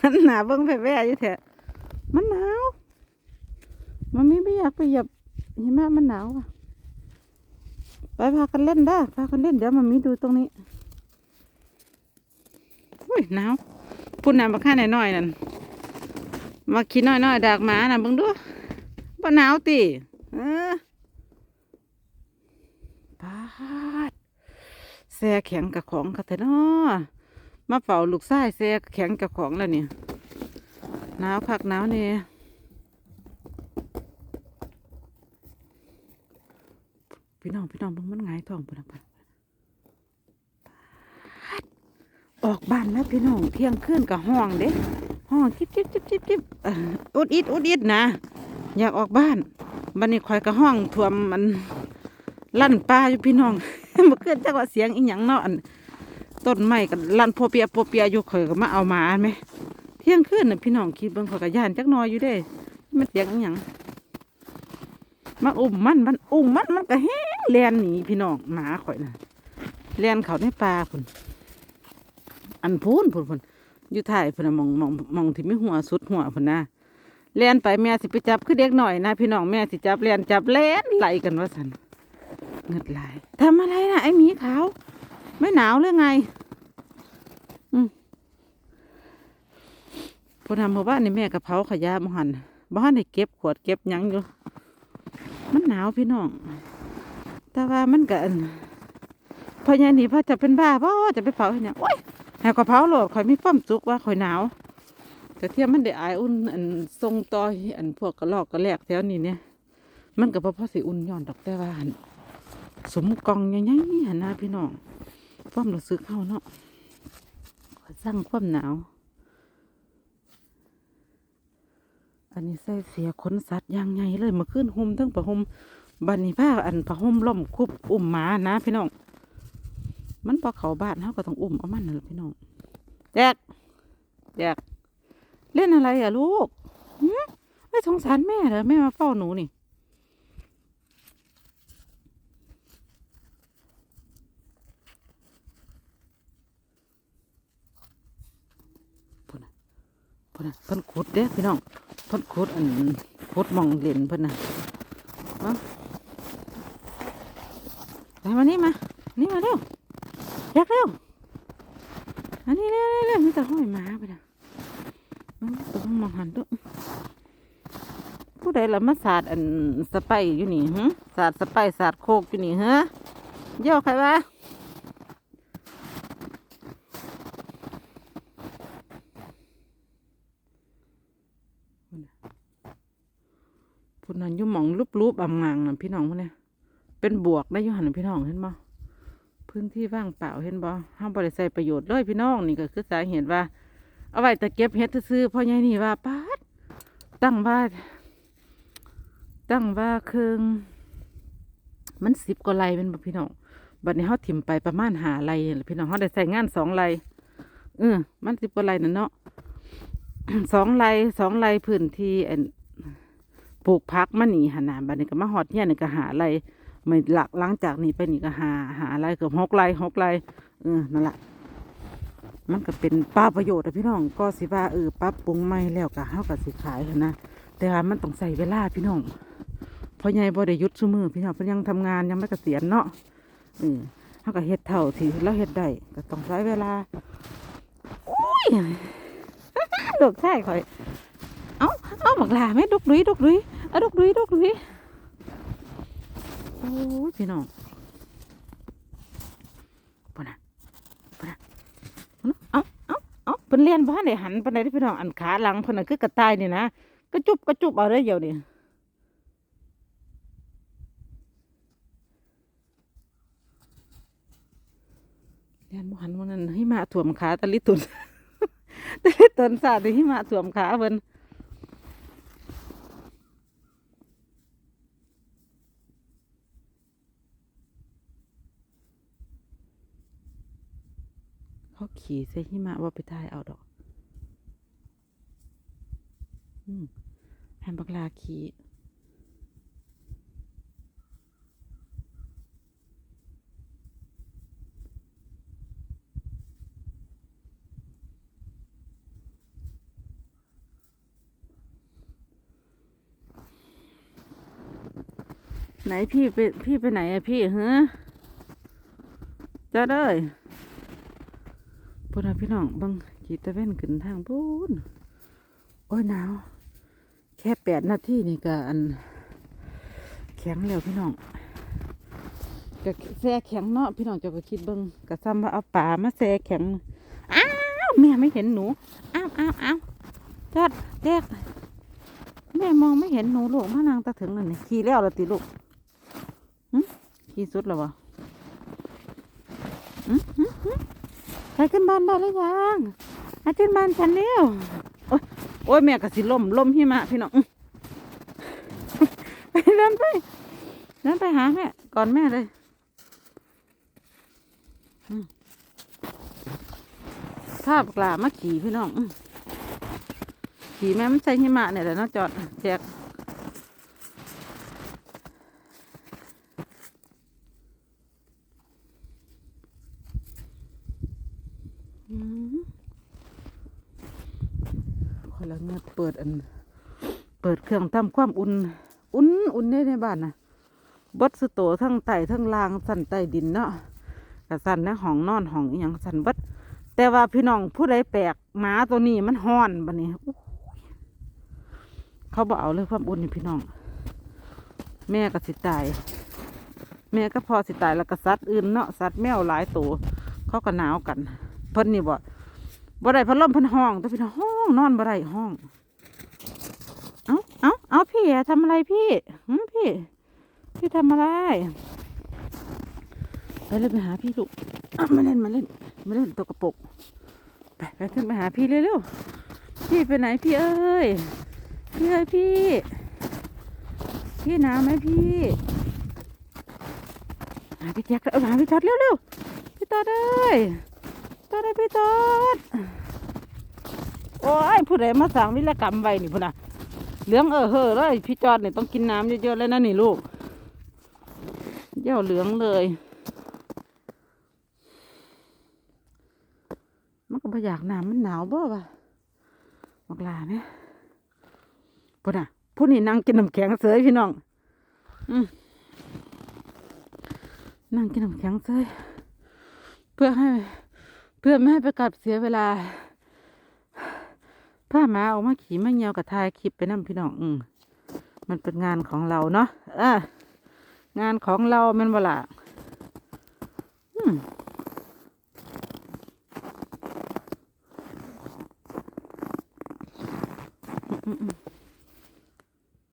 หันหนาเบิ่งแผ่ๆอยู่แท้มันหนาวมันไม่ไม่อยากไปเหยียบหิมะมันหนาวอะไปพากันเล่นได้พากันเล่นเดี๋ยวมันมีดูตรงนี้อุ้ยหนาวพุ่นน้ำมาค่าหน่อยๆนั่นมาขี้น้อยๆดากหมาน่ะเบิ่งดูบ่หนาวติเออปาดแซ่แข็งกับของกันเถอะเนาะ มาเฝ้าลูกชายแซ่แข็งกับของแล้วเนี่ยหนาวคักหนาวเนี่ยพี่น้องพี่น้องเบิ่งมันหงายท้องพุ่นน่ะพุ่นออกบ้านแล้วพี่น้องเที่ยงคืนกับห้องเด้ห้องจิบจิบจิบจิบจิบอุดอิดอุดอิดนะ อยากออกบ้านบันนี้คอยกับห้องท่วมมันลั่นป้าอยู่พี่น้องเมื่อคืนจักว่าเสียงอีหยังเนาะอัน ต้นไม้กับลั่นโพเปียโพเปียอยู่คอยก็มาเอาหมาไหมเที่ยงคืนน่ะพี่น้องคิดเบิ่งคอยกับย่านจักน้อยอยู่เด้มันเสียงอหยังมาอุ้มมันมันอุ้มมันมันก็แห้งแลนหนีพี่น้องหมาข่อยน่ะแลนเขาในป่าพุ่นอันพูนพุ่นพุ่นอยู่ถ่ายพุ่นน่ะมองมองมองที่ไม่หัวสุดหัวพุ่นนะเลียนไปแม่สิไปจับคือเด็กหน่อยนะพี่น้องแม่สิจับเลียนจับเล่นไหลกันว่าสันเงิดไหลทำอะไรนะไอ้หมีขาว ไม่หนาวหรือไง อืมพอทำหมู่บ้านนี่แม่กระเพราขยะมหันบ้านนี่เก็บขวดเก็บยังอยู่ มันหนาวพี่น้อง แต่ว่ามันก็อันพอยันนี่พ่อจะเป็นบ้าพ่อจะไปเผาให้เนี่ยโอ้ยแหวกระเพราโหลดข่อยมีความสุขว่าข่อยหนาว แต่เทียมมันได้อายอุ่นอันทรงต่อยอันพวกกระลอกกระแลกแถวนี้เนี่ย มันก็บ่พอสิอุ่นย้อนดอกแต่ว่าหั่นสมกองใหญ่ๆหันนะพี่น้อง ความรู้สึกเข้าเนาะก็สร้างความหนาว อันนี้ใส่เสียขนสัตว์ยางไงเลยมาขึ้นห่มทั้งผ้าห่มบันนี้ผ้าอันผ้าห่มล่มคุบอุ้มหมานะพี่น้อง มันพอเขาบ้านเขาก็ต้องอุ้มเอามันนั่นแหละพี่น้องแจกแจกเล่นอะไรอะลูกหืมไม่สงสารแม่เหรอแม่มาเฝ้าหนูนี่พุ่นน่ะพุ่นน่ะ เพิ่นขุดเด้พี่น้องเพิ่นขุดอันขุดมองเล่นเพิ่นน่ะมาไปมานี่มานี่มาเร็วอยากเร็วอันนี้เร็วเร็วเร็วมีแต่ห้อยหมาไปนะมันต้องมองหันด้วยผู้ใดละมาสาดอันสไปอยู่นี่ฮะสาดสไปร์สาดโคกอยู่นี่ฮะเย่อใครวะ พุ่นนั้นยู่หมองรูปรูปๆอ่ำงางน่ะพี่น้องพวกเนี้ยเป็นบวกได้ยู่หันพี่น้องเห็นบ่พื้นที่ว่างเปล่าเห็นบ่ห้ามบริใช้ประโยชน์เลยพี่น้องนี่ก็คือสาเหตุว่า เอาไว้แต่เก็บเห็ดซื้อพ่อใหญ่นี่ว่าปาดตั้งว่าตั้งว่าเครื่องมันสิบกว่าไรเป็นบ่พี่น้องบัดนี้เขาถิ่มไปประมาณหาไรพี่น้องเขาได้ใส่งานสองไรเออมันสิบกว่าไรนั่นเนาะ สองไร่สองไร่พื้นที่ปลูกพักมันนี่หนนาบัดนี้ก็มาหอดเนี่ยนี่ก็หาไรไม่หลักหลังจากนี้ไปนี่ก็หาหาไรเกือบหกไรหกไรเออนั่นแหละมันก็เป็นป้าประโยชน์อะพี่น้องก็สิว่าเออปรับปรุงใหม่แล้วก็เฮาก็สิขายนะแต่ว่ามันต้องใส่เวลาพี่น้องเพราะใหญ่บ่ได้ยุดซุมือพี่น้องเพิ่นยังทำงานยังไม่เกษียณเนาะเออเฮาก็เฮ็ดเท่าที่เราเฮ็ดได้ก็ต้องใช้เวลาโอ้ย ลูกชายข่อยเอ้าเอ้าบักลาแม่ดกดุยดกดุยเอาดกดุยดกดุยโอ้ยพี่น้องปุ่นน่ะเอ้าเอ้าเอ้าเพิ่นเลียนบ้านได้หันปานใดที่พี่น้องอันขาหลังเพิ่นน่ะคือกระต่ายนี่นะกระจุบกระจุบเอาได้เดียวนี่เลียนบ่หันวันนั้นให้มาถ่วมขาตะลิตุน ต่ตุนสาดที่มาสวมขาเพิ่นเขาขี่ใส่หิมะว่าไปถ่ายเอาดอก อืมแฮมบักลาขี่ ไหนพี่ไปพี่ไปไหนอะพี่ฮะจะได้พูดนพี่น้องบังขีดตะเว้นขึ้นทางพูนโอ้ยหนาว แค่แปดนาทีนี่ก็อัน แข็งแล้วพี่น้องก็แซ่แข็งเนาะพี่น้องจะก็คิดเบิ่งก็ซ้ำว่าเอาป่ามาแซ่แข็งอ้าวแม่ไม่เห็นหนูอ้าวอ้าวอ้าวจัดแจกแม่มองไม่เห็นหนูลูกมานางตะถึงนั่นนี่ขี่แล้วละติลูก ขี่สุดแล้ววะหึหึหึไปขึ้นบ้านได้หรือยังไปขึ้นบ้านฉันเร็วโอ๊ยโอ้ยแม่ก็สิล่มล่มหิมะพี่น้องไปเดินไปเดินไปหาแม่ก่อนแม่เลยภาพกลามาขี่พี่น้องขี่แม่มันใส่หิมะเนี่ยแหละเนาจอดแจกอืมคนละเงือเปิดอัน เครื่องทำความอุ่น อุ่นอุ่นได้ในบ้านนะบดสโตทั้งไต่ทั้งล่างสั่นใต้ดินเนาะกะสั่นในห้องนอนห้องอย่างสั่นบดแต่ว่าพี่น้องผู้ใดแปลกหมาตัวนี้มันห้อนบันนี้เขาบอกเอาเลยความอุ่นนี่พี่น้อง แม่ก็สิตาย แม่ก็พอสิตายแล้วก็สัตว์อื่นเนาะสัตว์แมวหลายตัวเขาก็หนาวกัน เพิ่นนี่บ่บ่ได้พัดลมเพิ่นห้องแต่พี่น้องห้องนอนบ่ได้ห้อง เอาเอาเอาพี่อะ ทำอะไรพี่หืมพี่ พี่ทำอะไรไปเลยไปหาพี่ลูกมาเล่นมาเล่นมาเล่นตัวกระปกไปไปขึ้นไปหาพี่เร็วๆพี่ไปไหนพี่เอ้ยพี่เอ้ยพี่ พี่หนาวไหมพี่หาพี่แจ็คเอาหาพี่จอดเร็วๆพี่ตอดเอ้ยตอดเอ้ยพี่ตอดโอ้ยผู้ใดมาสั่งวิรกรรมไว้นี่พุ่นน่ะ เหลืองเออเฮ้อเลยพี่จอดเนี่ยต้องกินน้ำเยอะๆเลยนะนี่ลูกเยี่ยวเหลืองเลยมันก็บ่อยากน้ำมันหนาวบ่วะบักลาเนี่ยพุ่นอะผู้นี่นั่งกินน้ำแข็งเสยพี่น้องอืมนั่งกินน้ำแข็งเสยเพื่อให้ เพื่อไม่ให้ไปกลับเสียเวลา ผ้าหมาออกมาขี่มาเงียวกับทายคลิปไปนั่พี่น้อง อืมมันเป็นงานของเราเนาะเอองานของเราแมันเวลา